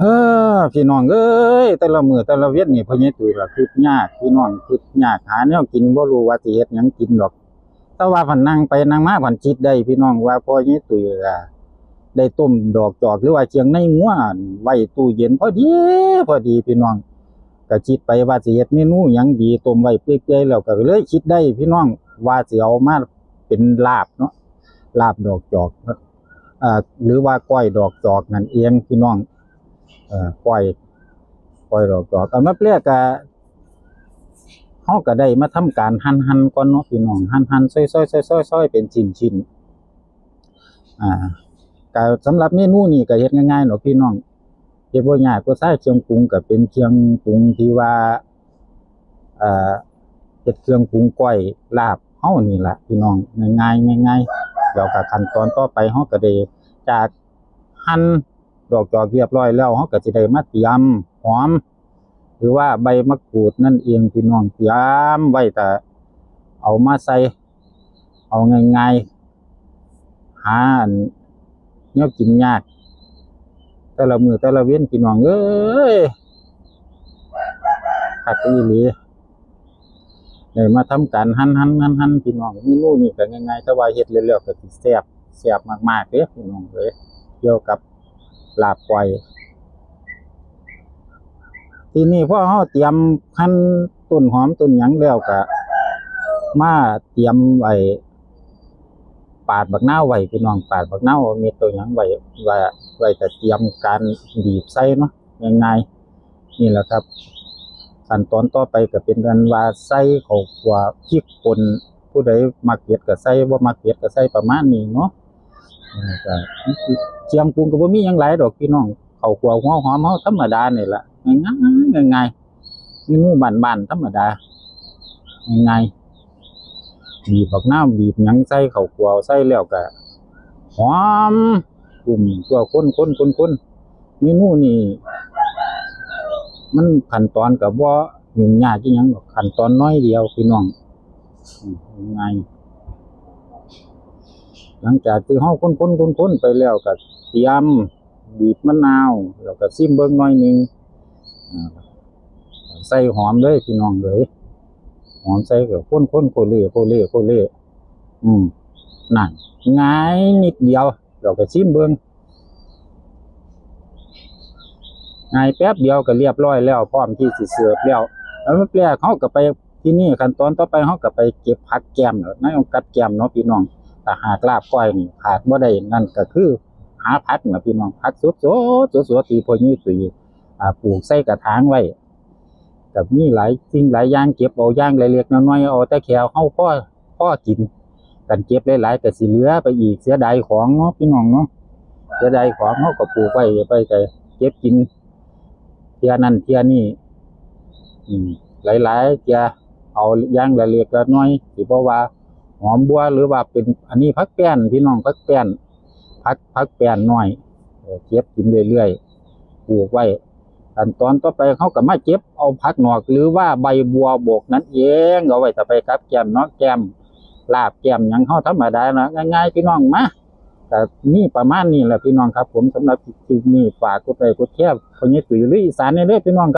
เออพี่น้องเอ้ยแต่ละมือแต่ละเวียนนี่พ่อใหญ่ตุ้ยล่ะคือยากพี่น้องคือยากหาแนวกินบ่รู้ว่าสิเฮ็ดหยังกินดอก แต่ว่าพันนั่งไปนั่งมาพันคิดได้พี่น้องว่าพ่อใหญ่ตุ้ยก็ได้ต้มดอกจอกหรือว่าเชียงในงัวไว้ตู้เย็นพอดีพอดีพี่น้องก็คิดไปว่าสิเฮ็ดเมนูหยังดีต้มไว้เปื่อยๆแล้วก็เลยคิดได้พี่น้องว่าสิเอามาเป็นลาบเนาะลาบดอกจอกอ่าหรือว่าก้อยดอกจอกนั่นเองพี่น้อง เออปล่อย ปล่อยดอกจอกเอามาเปรียกก็เฮาก็ได้มาทำการหั่นหั่นก่อนเนาะพี่น้องหั่นหั่นซอยๆๆๆๆเป็นชิ้นๆอ่าก็สำหรับเมนูนี้ก็เฮ็ดง่ายๆเนาะพี่น้องเฮ็ดบ่ยากก็ใช้เครื่องปรุงก็เป็นเครื่องปรุงที่ว่าเอ่อเฮ็ดเครื่องปรุงก้อยลาบเฮานี่ล่ะพี่น้องง่ายๆง่ายๆแล้วก็ขั้นตอนต่อไปเฮาก็ได้จากหั่น ดอกจอกเรียบร้อยแล้วเราก็สิได้มาเตรียมหอม หรือว่าใบมะกรูดนั่นเองพี่น้องเตรียมไว้แต่เอามาใส่เอาง่ายๆหาอันแนวกินยากแต่ละมือแต่ละเว้นพี่น้องเอ้ยขัดอีหลีได้มาทำการหั่นหั่นหั่นหั่นพี่น้องเมนูนี่ก็ง่ายๆแต่ว่าเฮ็ดเร็วๆก็สิแซ่บแซ่บมากๆเด้อพี่น้องเอ้ยเกี่ยวกับ ลาบไก่ทีนี้พ่อเฮาเตรียมขั้นต้นหอมต้นหยังแล้วก็มาเตรียมไว้ปาดบักนาไว้พี่น้องปาดบักนาม็ดตัวหยังไว้ไว้ไว้แต่เตรียมการบีบใส่เนาะง่ายๆนี่แหละครับขั้นตอนต่อไปก็เป็นการว่าใส่ข้าวคั่วพริกป่นผู้ใดมักเผ็ดก็ใส่บ่มักเผ็ดก็ใส่ประมาณนี้เนาะ ก็เชียงปรุงก็บ่มีหยังหลายดอกพี่น้องเขาขัวหัวหอมเฮาธรรมดานี่ล่ะง่ายๆง่ายๆเมนูบ้านๆธรรมดาง่ายๆบีบบักน้ำบีบหยังใส่ข้าขัวใส่แล้วก็หอมกลุ่มตัวคนๆๆๆเมนูนี่มันขั้นตอนก็บ่ยุ่งยากอีหยังขั้นตอนน้อยเดียวพี่น้องง่าย หลังจากที่เฮาคนๆๆๆไปแล้วก็เตรียมบีบมะนาวแล้วก็ซิมเบิ่งหน่อยหนึงอ่าใส่หอมเลยพี่น้องเอ้ยหอมใส่ก็คนๆโคเล่โคเล่โคเล่อืมนั่นง่ายนิดเดียวเราก็ซิมเบิ่งง่ายแป๊บเดียวก็เรียบร้อยแล้วพร้อมที่สิเสิร์ฟแล้วแล้วแปลเฮาก็ไปที่นี่ขั้นตอนต่อไปเฮาก็ไปเก็บผักแกมเนาะนายองกัดแกมเนาะพี่น้อง ถ้าหากลาบก้อยนี่ขาดบ่ได้นั่นก็คือ หาผักนะพี่น้องผักสดๆสดๆที่พอนี่ตุยอ่ปลูกใส่กระถางไว้กับมีหลายสิ่งหลายอย่างเก็บเอาอย่างเล็กๆน้อยๆเอาแต่แค่เฮาพ่อพ่อกินกันเก็บหลายๆก็สิเหลือไปอีกเสียดายของเนาะพี่น้องเนาะเสียดายของเฮาก็ปลูกไว้ไปแต่เก็บกินเที่ยนั้นเที่ยนี้อืมหลายๆเทียเอาอย่างเล็กละน้อยสิบ่ว่า หอมบัวหรือว่าเป็นอันนี้พักแป้นพี่น้องพักแป้นพักพักแป้นน้อยเก็บกินเรื่อยๆปลูกไว้ขั้นตอนต่อไปเขาก็มาเก็บเอาพักหนอกหรือว่าใบบัวบกนั้นเองเอาไว้ต่อไปครับแกมเนาะแกมลาบแกมยังเขาธรรมดานะง่ายๆพี่น้องมาแต่นี่ประมาณนี้แหละพี่น้องครับ ผมสำหรับคลิปนี้ฝากกดไลค์กดแชร์คนนี้ตุ๋ยหรืออีสานในเด้อพี่น้องครับ